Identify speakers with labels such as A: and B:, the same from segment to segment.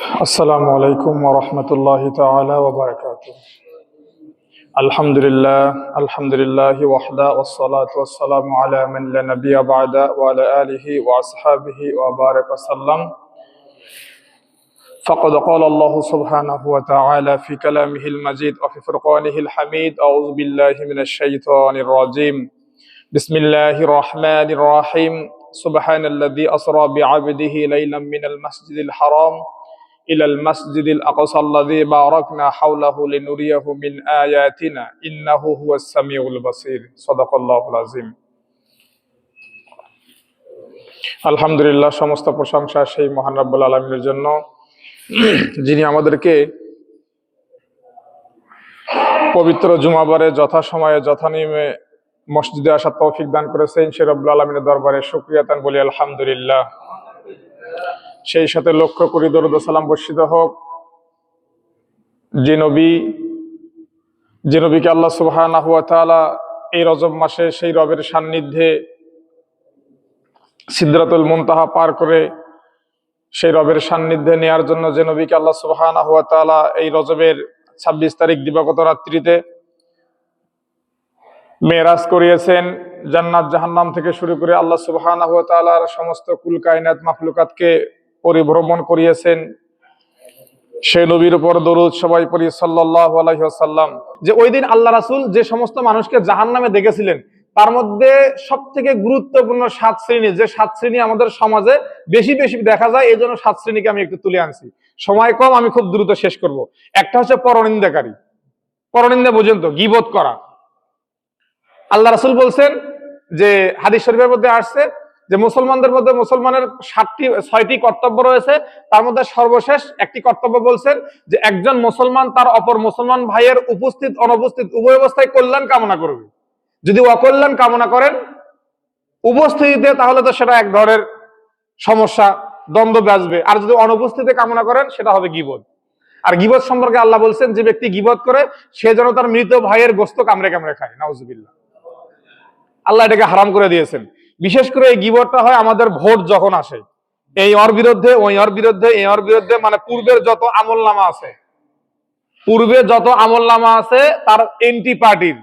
A: السلام عليكم ورحمة الله تعالى وبركاته. الحمد لله الحمد لله وحده والصلاة والسلام على من لا نبي بعد وعلى آله وأصحابه وبارك وسلم. فقد قال الله سبحانه وتعالى في كلامه المجيد وفي فرقانه الحميد أعوذ بالله من الشيطان الرجيم. بسم الله الرحمن الرحيم. سبحان الذي أسرى بعبده ليلا من المسجد الحرام إلى المسجد الأقصى الذي باركنا حوله لنريه من آياتنا إنه هو السميع البصير صدق الله العظيم আলহামদুলিল্লাহ সমস্ত প্রশংসা সেই মহান রাব্বুল আলমিনের জন্য যিনি আমাদেরকে পবিত্র জুমাবারে যথাসময়ে যথানিয়মে মসজিদে আসার তৌফিক দান করেছেন সে রব্বুল আলমিনের দরবারে শুক্রিয়া তান বলি আলহামদুলিল্লাহ সেই সাথে লক্ষ্য করি, দরুদ সালাম বর্ষিত হোক। যে নবী, যে নবীকে আল্লাহ সুবহানাহু ওয়া এই রজব মাসে সেই রবের সান্নিধ্যে সিদ্রাতুল মুনতাহা পার করে সেই রবের সান্নিধ্যে নেয়ার জন্য যে নবীকে আল্লাহ সুবহানাহু ওয়া এই রজবের ছাব্বিশ তারিখ দিবাগত রাত্রিতে মেরাজ করিয়েছেন, জান্নাত জাহান্নাম থেকে শুরু করে আল্লাহ সুবহানাহু ওয়া সমস্ত কুল কায়নাত মাখলুকাতকে পরিভ্রমণ করিয়েছেন। সেই নবীর উপর দরুদ সবাই পড়ি, সাল্লাল্লাহু আলাইহি যে ওই দিন আল্লাহ রাসূল যে সমস্ত মানুষকে জাহান্নামে দেখেছিলেন, তার মধ্যে সব থেকে গুরুত্বপূর্ণ সাত শ্রেণি, যে সাত শ্রেণি আমাদের সমাজে বেশি বেশি দেখা যায়, এই জন্য সাত শ্রেণীকে আমি একটু তুলে আনছি। সময় কম, আমি খুব দ্রুত শেষ করব। একটা হচ্ছে পরনিন্দাকারী। পরনিন্দা বুঝেন তো গিবত করা। আল্লাহ রাসুল বলছেন যে, হাদিস শরীফের মধ্যে আসছে যে মুসলমানদের মধ্যে মুসলমানের সাতটি, ছয়টি কর্তব্য রয়েছে, তার মধ্যে সর্বশেষ একটি কর্তব্য বলছেন যে একজন মুসলমান তার অপর মুসলমান ভাইয়ের উপস্থিত, অনুপস্থিত উভয় অবস্থায় কল্যাণ কামনা করবে। যদি অকল্যাণ কামনা করেন, উপস্থিতিতে তাহলে তো সেটা এক ধরনের সমস্যা, দ্বন্দ্ব বাজবে আর যদি অনুপস্থিতিতে কামনা করেন, সেটা হবে গিবত। আর গিবত সম্পর্কে আল্লাহ বলছেন, যে ব্যক্তি গিবত করে, সে যেন তার মৃত ভাইয়ের গোস্ত কামড়ে কামড়ে খায়। নাউজুবিল্লাহ। আল্লাহ এটাকে হারাম করে দিয়েছেন। বিশেষ করে এই গিবরটা হয় আমাদের ভোট যখন আসে। এই ওর বিরুদ্ধে, ওই ওর বিরুদ্ধে, এই ওর বিরুদ্ধে মানে পূর্বের যত আমল নামা আছে পূর্বে যত আমল নামা আছে, তার এন্টি পার্টির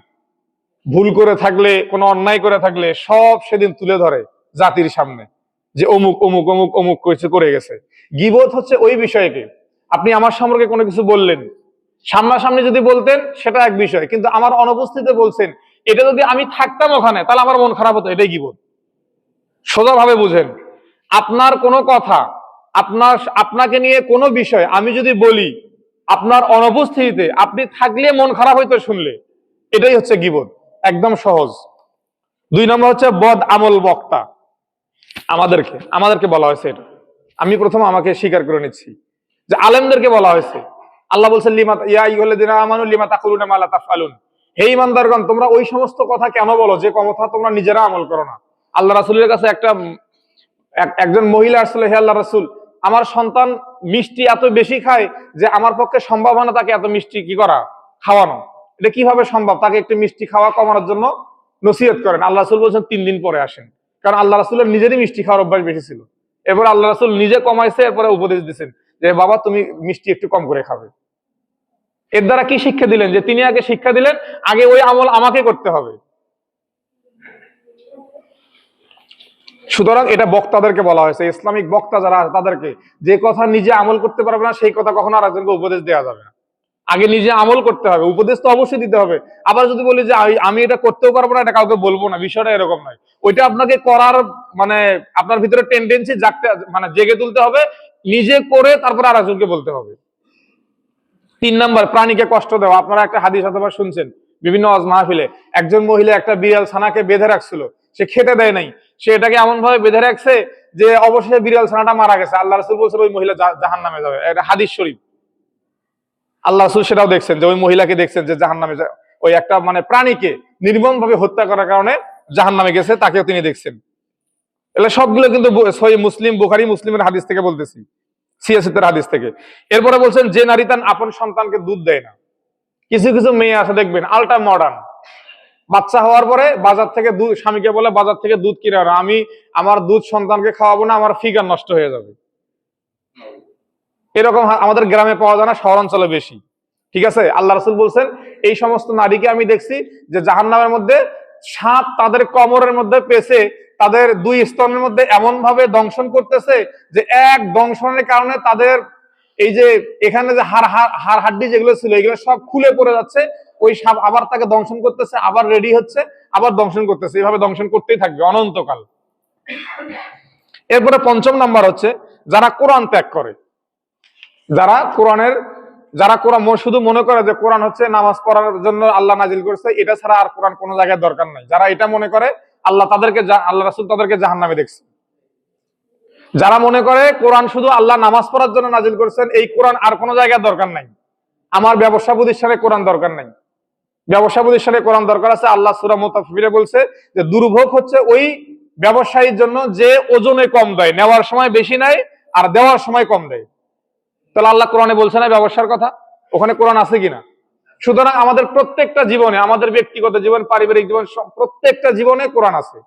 A: ভুল করে থাকলে, কোনো অন্যায় করে থাকলে, সব সেদিন তুলে ধরে জাতির সামনে, যে অমুক অমুক অমুক অমুক কিছু করে গেছে। গিবত হচ্ছে ওই বিষয়কে। আপনি আমার সম্পর্কে কোনো কিছু বললেন, সামনাসামনি যদি বলতেন, সেটা এক বিষয়। কিন্তু আমার অনুপস্থিতিতে বলছেন, এটা যদি আমি থাকতাম ওখানে, তাহলে আমার মন খারাপ হতো, এটাই গিবত। সোজাভাবে বুঝেন। আপনার কোনো কথা, আপনার, আপনাকে নিয়ে কোনো বিষয় আমি যদি বলি, আপনার অনুপস্থিতিতে আপনি থাকলে মন খারাপ হইতো শুনলে। এটাই হচ্ছে গিবত, একদম সহজ। দুই নম্বর হচ্ছে বদ আমল বক্তা। আমাদেরকে আমাদেরকে বলা হয়েছে এটা। আমি প্রথম আমাকে স্বীকার করে নিচ্ছি যে আলেমদেরকে বলা হয়েছে। আল্লাহ বলছেন, লিমা, ইয়া ইহল্লাযিনা আমানু লিমা তাকুলুনা মা লা তাফআলুন। হে ইমানদারগণ, তোমরা ওই সমস্ত কথা কেন বলো যে কথা তোমরা নিজেরা আমল করো না? আল্লাহ রাসুলের কাছে একটা একজন মহিলা আসলে, হে আল্লাহ রাসুল, আমার সন্তান মিষ্টি এত বেশি খায় যে আমার পক্ষে সম্ভব হয় না তাকে এত মিষ্টি কি করা, খাওয়ানো। এটা কীভাবে সম্ভব? তাকে একটু মিষ্টি খাওয়া কমানোর জন্য নসিহত করেন। আল্লাহ রাসুল বলছেন, তিন দিন পরে আসেন। কারণ আল্লাহ রাসুলের নিজেরই মিষ্টি খাওয়ার অভ্যাস বেশি ছিল। এরপর আল্লাহ রাসুল নিজে কমাইছে, এরপরে উপদেশ দিচ্ছেন যে, বাবা, তুমি মিষ্টি একটু কম করে খাবে। এর দ্বারা কি শিক্ষা দিলেন? যে, তিনি আগে শিক্ষা দিলেন, আগে ওই আমল আমাকে করতে হবে। সুতরাং এটা বক্তাদেরকে বলা হয়েছে। ইসলামিক বক্তা যারা আছে, তাদেরকে যে কথা নিজে আমল করতে পারবে না, সেই কথা কখনো আরেকজনকে উপদেশ দেওয়া যাবে না। আগে নিজে আমল করতে হবে, উপদেশ তো অবশ্যই দিতে হবে। আবার যদি বলি যে আমি- এটা করতেও পারব না, এটা কাউকে বলব না, বিষয়টা এরকম নয়। ওইটা আপনাকে করার মানে আপনার ভিতরে টেন্ডেন্সি জাগতে মানে জেগে তুলতে হবে, নিজে করে তারপর আরেকজনকে বলতে হবে। তিন নম্বর, প্রাণীকে কষ্ট দেওয়া। আপনারা একটা হাদিস অথবা শুনছেন, বিভিন্ন ওয়াজ মাহফিলে। একজন মহিলা একটা বিড়াল ছানাকে বেঁধে রাখছিল, সে খেতে দেয় নাই। সে এটাকে এমন ভাবে বেঁধে রাখছে যে অবশেষে বিড়াল ছানাটা মারা গেছে। আল্লাহ রসুল বলছে, ওই মহিলা জাহান নামে যাবে। এটা হাদিস শরীফ। আল্লাহ রসুল সেটাও দেখছেন যে, ওই মহিলাকে দেখছেন যে জাহান নামে ওই একটা মানে প্রাণীকে নির্মম ভাবে হত্যা করার কারণে জাহান নামে গেছে, তাকেও তিনি দেখছেন। এগুলো সবগুলো কিন্তু মুসলিম, বুখারি, মুসলিমের হাদিস থেকে বলতেছি। সিয়াসিতের হাদিস থেকে। এরপরে বলছেন, যে নারী তার আপন সন্তানকে দুধ দেয় না। কিছু কিছু মেয়ে আছে, দেখবেন আলটা মডার্ন বাচ্চা হওয়ার পরে বাজার থেকে দুধ, স্বামীকে বলে বাজার থেকে দুধ কিনে আনো। আমি আমার দুধ সন্তানকে খাওয়াবো না, আমার ফিগার নষ্ট হয়ে যাবে। এরকম আমাদের গ্রামে পাওয়া যায় না শহর অঞ্চলে বেশি। ঠিক আছে? আল্লাহ রসুল বলছেন, এই সমস্ত নারীকে আমি দেখছি যে জাহান্নামের মধ্যে সাপ তাদের কমরের মধ্যে পেছে তাদের দুই স্তনের মধ্যে এমন ভাবে দংশন করতেছে যে এক দংশনের কারণে তাদের এই যে এখানে যে হাড় হাড় হাড় হাড্ডি যেগুলো ছিল, এগুলো সব খুলে পড়ে যাচ্ছে। ওই সাপ আবার তাকে দংশন করতেছে, আবার রেডি হচ্ছে, আবার দংশন করতেছে। এইভাবে দংশন করতেই থাকবে অনন্তকাল। এরপরে পঞ্চম নাম্বার হচ্ছে, যারা কোরআন ত্যাগ করে। যারা কোরআনের, যারা কোরআন শুধু মনে করে যে কোরআন হচ্ছে নামাজ পড়ার জন্য আল্লাহ নাজিল করছে, এটা ছাড়া আর কোরআন কোনো জায়গায় দরকার নাই। যারা এটা মনে করে, আল্লাহ তাদেরকে আল্লাহ রাসুল তাদেরকে জাহান নামে দেখছে। যারা মনে করে কোরআন শুধু আল্লাহ নামাজ পড়ার জন্য নাজিল করছেন, এই কোরআন আর কোনো জায়গায় দরকার নাই। আমার ব্যবসা প্রতিষ্ঠানে কোরআন দরকার নাই। ব্যবসা প্রতিষ্ঠানে কোরআন দরকার আছে। আল্লাহ সুরা মুতাফিরে বলছে যে, দুর্ভোগ হচ্ছে ওই ব্যবসায়ীর জন্য যে ওজনে কম দেয়, নেওয়ার সময় বেশি নেয় আর দেওয়ার সময় কম দেয়। তাহলে আল্লাহ কোরআনে বলছে না ব্যবসার কথা? ওখানে কোরআন আছে কিনা? সুতরাং আমাদের প্রত্যেকটা জীবনে, আমাদের ব্যক্তিগত জীবন, পারিবারিক জীবন প্রত্যেকটা জীবনে কোরআন আছে।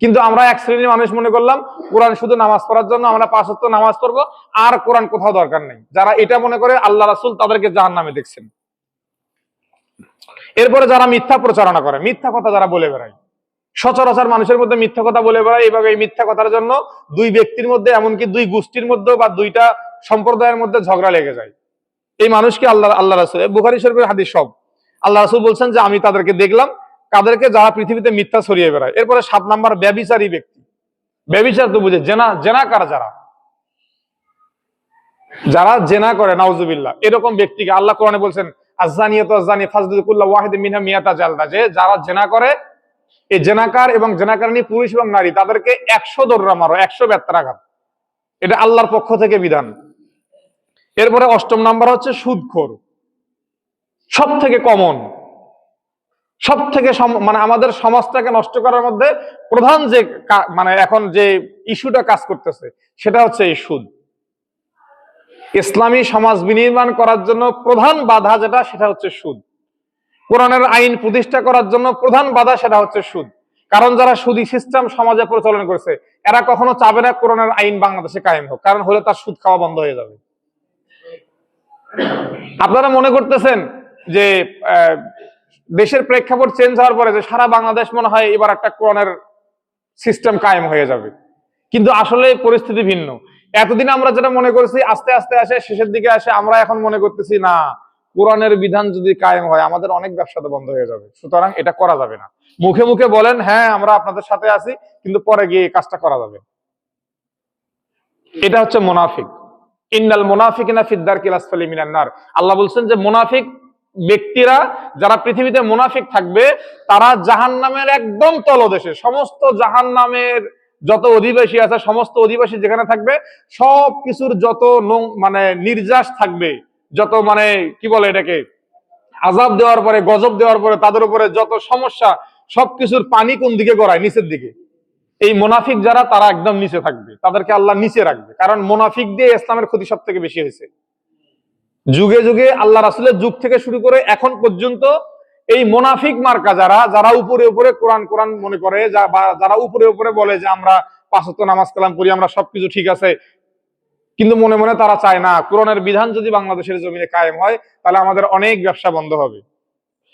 A: কিন্তু আমরা এক শ্রেণির মানুষ মনে করলাম, কোরআন শুধু নামাজ পড়ার জন্য আমরা পাঁচ নামাজ পড়ব, আর কোরআন কোথাও দরকার নেই। যারা এটা মনে করে, আল্লাহ রাসুল তাদেরকে জাহান নামে দেখছেন। এরপরে যারা মিথ্যা প্রচারণা করে, মিথ্যা কথা যারা বলে বেড়ায়, সচরাচর মানুষের মধ্যে মিথ্যা কথা বলে বেড়ায়, এইভাবে এই মিথ্যা কথার জন্য দুই ব্যক্তির মধ্যে, এমনকি দুই গোষ্ঠীর মধ্যে বা দুইটা সম্প্রদায়ের মধ্যে ঝগড়া লেগে যায়। এই মানুষকে আল্লাহ আল্লাহ রাসুল বুখারি শরীফের হাদিস সব। আল্লাহ রাসুল বলছেন যে, আমি তাদেরকে দেখলাম, তাদেরকে যারা পৃথিবীতে মিথ্যা ছড়িয়ে বেড়ায়। এরপরে সাত নাম্বার, ব্যবিচারী ব্যক্তি। ব্যবিচার তো বুঝে, জেনা জেনা কার যারা? যারা জেনা করে, নাউজুবিল্লাহ। এরকম ব্যক্তিকে আল্লাহ কোরআনে বলছেন আজানিয়ত আজানি ফাজদুল্লাহ ওয়াহিদ মিনহা মিয়াতা জালদা। যে যারা জেনা করে, এই জেনাকার এবং জেনাকারণী পুরুষ এবং নারী, তাদেরকে একশো দৌড়া মারো, একশো ব্যত্রাঘাত এটা আল্লাহর পক্ষ থেকে বিধান। এরপরে অষ্টম নাম্বার হচ্ছে সুদখোর। সব থেকে কমন সব থেকে মানে আমাদের সমাজটাকে নষ্ট করার মধ্যে প্রধান যে মানে এখন যে ইস্যুটা কাজ করতেছে, সেটা হচ্ছে এই সুদ। ইসলামী সমাজ বিনির্মাণ করার জন্য প্রধান বাধা যেটা, সেটা হচ্ছে সুদ। কোরআনের আইন প্রতিষ্ঠা করার জন্য প্রধান বাধা সেটা হচ্ছে সুদ। কারণ যারা সুদী সিস্টেম সমাজে প্রচলন করছে, এরা কখনো চাবে না কোরআনের আইন বাংলাদেশে কায়েম হোক, কারণ হলে তার সুদ খাওয়া বন্ধ হয়ে যাবে। আপনারা মনে করতেছেন যে দেশের প্রেক্ষাপট চেঞ্জ হওয়ার পরে যে সারা বাংলাদেশ মনে হয় এবার একটা কোরআনের সিস্টেম কায়েম হয়ে যাবে। কিন্তু আসলে পরিস্থিতি ভিন্ন। এতদিন আমরা যেটা মনে করেছি, আস্তে আস্তে আসে, শেষের দিকে আসে, আমরা এখন মনে করতেছি, না, কোরআনের বিধান যদি কায়েম হয়, আমাদের অনেক ব্যবসা তো বন্ধ হয়ে যাবে। সুতরাং এটা করা যাবে না। মুখে মুখে বলেন হ্যাঁ আমরা আপনাদের সাথে আছি, কিন্তু পরে গিয়ে কাজটা করা যাবে। এটা হচ্ছে মোনাফিক। ইন্নাল মোনাফিকিনা ফিদ্দার কিলাসফালি মিনান্নার আল্লাহ বলছেন যে, মোনাফিক ব্যক্তিরা, যারা পৃথিবীতে মোনাফিক থাকবে, তারা জাহান্নামের একদম তলদেশে, সমস্ত জাহান্নামের যত অধিবাসী আছে, সমস্ত অধিবাসী যেখানে থাকবে, সব কিছুর যত মানে নির্যাস থাকবে, যত মানে কি বলে এটাকে, আজাব দেওয়ার পরে, গজব দেওয়ার পরে, তাদের উপরে যত সমস্যা সবকিছুর পানি কোন দিকে গড়ায়? নিচের দিকে। এই মোনাফিক যারা, তারা একদম নিচে থাকবে। তাদেরকে আল্লাহ নিচে রাখবে। কারণ মোনাফিক দিয়ে ইসলামের ক্ষতি সব থেকে বেশি হয়েছে। যুগে যুগে আল্লাহ রাসুলের যুগ থেকে শুরু করে এখন পর্যন্ত এই মোনাফিক মার্কা যারা যারা উপরে উপরে কোরআন কোরআন মনে করে যারা উপরে উপরে বলে যে আমরা পাঁচত্ব নামাজ কালাম করি, আমরা সবকিছু ঠিক আছে, কিন্তু মনে মনে তারা চায় না, কোরআনের বিধান যদি বাংলাদেশের জমিনে কায়েম হয়, তাহলে আমাদের অনেক ব্যবসা বন্ধ হবে।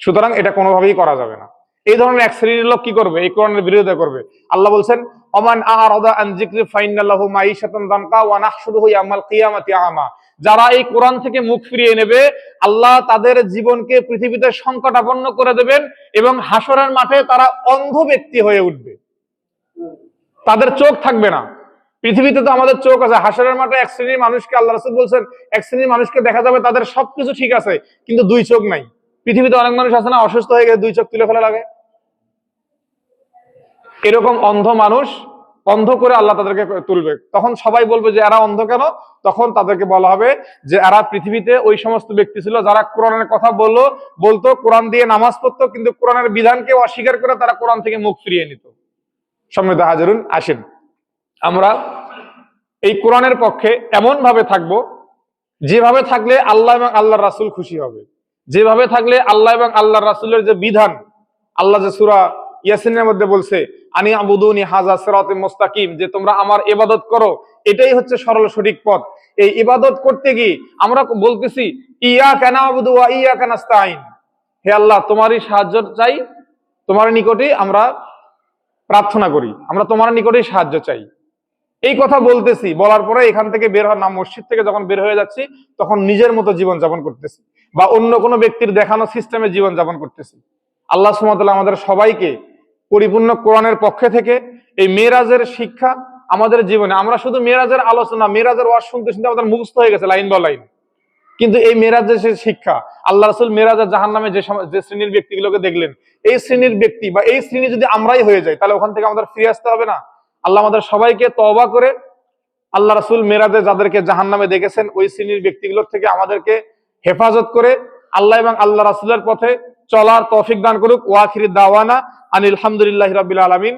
A: সুতরাং এটা কোনোভাবেই করা যাবে না। এই ধরনের এক শ্রেণির লোক কি করবে? এই কোরআনের বিরোধিতা করবে। আল্লাহ বলছেন, ওমান আরাদা আন যিকরি ফাইনাল্লাহু মাইশাতান দানকা ওয়া নাহশুরুহু ইয়াউমাল কিয়ামাতি আমা যারা এই কোরআন থেকে মুখ ফিরিয়ে নেবে, আল্লাহ তাদের জীবনকে পৃথিবীতে সংকটাপন্ন করে দেবেন এবং হাসরের মাঠে তারা অন্ধ ব্যক্তি হয়ে উঠবে। তাদের চোখ থাকবে না। পৃথিবীতে তো আমাদের চোখ আছে। হাসরের মাঠে এক শ্রেণির মানুষকে আল্লাহ রাসূল বলছেন, এক শ্রেণির মানুষকে দেখা যাবে তাদের সবকিছু ঠিক আছে, কিন্তু দুই চোখ নাই। পৃথিবীতে অনেক মানুষ আছে না, অসুস্থ হয়ে গেলে দুই চোখ তুলে ফেলা লাগে? এরকম অন্ধ মানুষ অন্ধ করে আল্লাহ তাদেরকে তুলবে। তখন সবাই বলবে যে, এরা অন্ধ কেন? তখন তাদেরকে বলা হবে যে, এরা পৃথিবীতে ওই সমস্ত ব্যক্তি ছিল যারা কোরআনের কথা বলল, বলতো, কোরআন দিয়ে নামাজ পড়তো, কিন্তু কোরআনের বিধানকে অস্বীকার করে তারা কোরআন থেকে মুখ ফিরিয়ে নিত। সম্মিত হাজারুন, আসেন। আমরা এই কোরআনের পক্ষে এমন ভাবে থাকব, যেভাবে থাকলে আল্লাহ এবং আল্লাহর রাসুল খুশি হবে। যেভাবে থাকলে আল্লাহ এবং আল্লাহর রাসূলের যে বিধান, আল্লাহ যে সূরা ইয়াসিনের মধ্যে বলছে, আনি আবুদুনি হাজা সিরাতে মুস্তাকিম যে তোমরা আমার ইবাদত করো। এটাই হচ্ছে সরল সঠিক পথ। এই ইবাদত করতে গিয়ে আমরা বলতেছি ইয়া কেন আবুদু ইয়া কেন হে আল্লাহ, তোমারই সাহায্য চাই, তোমার নিকটে আমরা প্রার্থনা করি। আমরা তোমার নিকটেই সাহায্য চাই। এই কথা বলতেছি, বলার পরে এখান থেকে বের হওয়ার নাম মসজিদ থেকে যখন বের হয়ে যাচ্ছি, তখন নিজের মতো জীবন যাপন করতেছি বা অন্য কোনো ব্যক্তির দেখানো সিস্টেমে জীবন যাপন করতেছি। আল্লাহ সুমতাল্লাহ আমাদের সবাইকে পরিপূর্ণ কোরআনের পক্ষে থেকে এই মেয়েরাজের শিক্ষা আমাদের জীবনে। আমরা শুধু মেয়েরাজের আলোচনা, মেয়েরাজের ওয়াজ শুনতে শুনতে আমাদের মুখস্থ হয়ে গেছে লাইন বা লাইন। কিন্তু এই মেয়েরাজের যে শিক্ষা, আল্লাহ রসুল মেয়েরাজের জাহান নামে যে যে শ্রেণির ব্যক্তিগুলোকে দেখলেন, এই শ্রেণির ব্যক্তি বা এই শ্রেণি যদি আমরাই হয়ে যাই, তাহলে ওখান থেকে আমাদের ফিরে আসতে হবে না। আল্লাহ আমাদের সবাইকে তওবা করে আল্লাহ রসুল মেরাজে যাদেরকে জাহান নামে দেখেছেন, ওই শ্রেণির ব্যক্তিগুলোর থেকে আমাদেরকে হেফাজত করে আল্লাহ এবং আল্লাহ রাসুলের পথে চলার তৌফিক দান করুক। ওয়াখির দাওয়ানা আনিল হামদুলিল্লাহ রাবিল আলমিন।